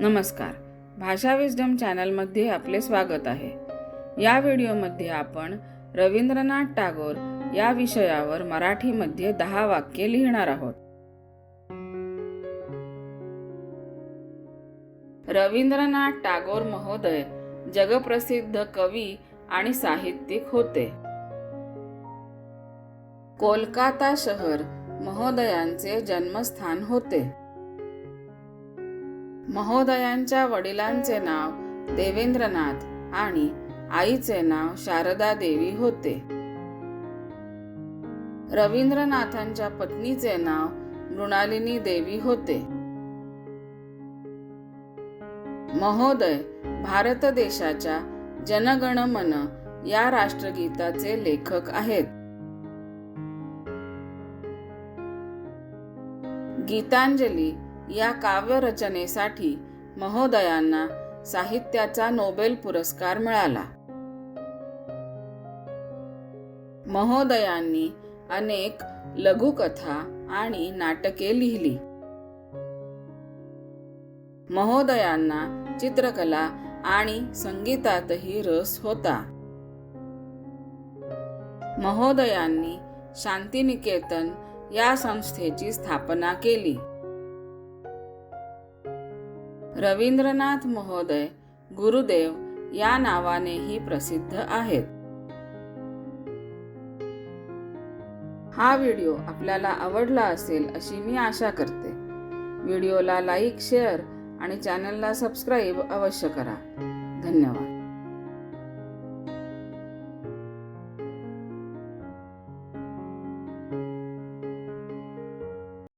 नमस्कार. भाषा विजडम चॅनलमध्ये आपले स्वागत आहे. या व्हिडिओमध्ये आपण रवींद्रनाथ टागोर या विषयावर मराठीमध्ये दहा वाक्ये लिहिणार आहोत. रवींद्रनाथ टागोर महोदय जगप्रसिद्ध कवी आणि साहित्यिक होते. कोलकाता शहर महोदयांचे जन्मस्थान होते. महोदयांच्या वडिलांचे नाव देवेंद्रनाथ आणि आईचे नाव शारदा देवी होते. रवींद्रनाथांच्या पत्नीचे नाव मृणालिनी देवी होते. महोदय भारत देशाच्या जनगण मन या राष्ट्रगीताचे लेखक आहेत. गीतांजली या काव्यरचनेसाठी महोदयांना साहित्याचा नोबेल पुरस्कार मिळाला. महोदयांनी अनेक लघुकथा आणि नाटके लिहिली. महोदयांना चित्रकला आणि संगीतातही रस होता. महोदयांनी शांतिनिकेतन या संस्थेची स्थापना केली. रवींद्रनाथ महोदय गुरुदेव या नावानेही प्रसिद्ध आहेत. हा व्हिडिओ आपल्याला आवडला असेल अशी मी आशा करते. व्हिडिओला लाईक शेअर आणि चॅनलला सबस्क्राईब अवश्य करा. धन्यवाद.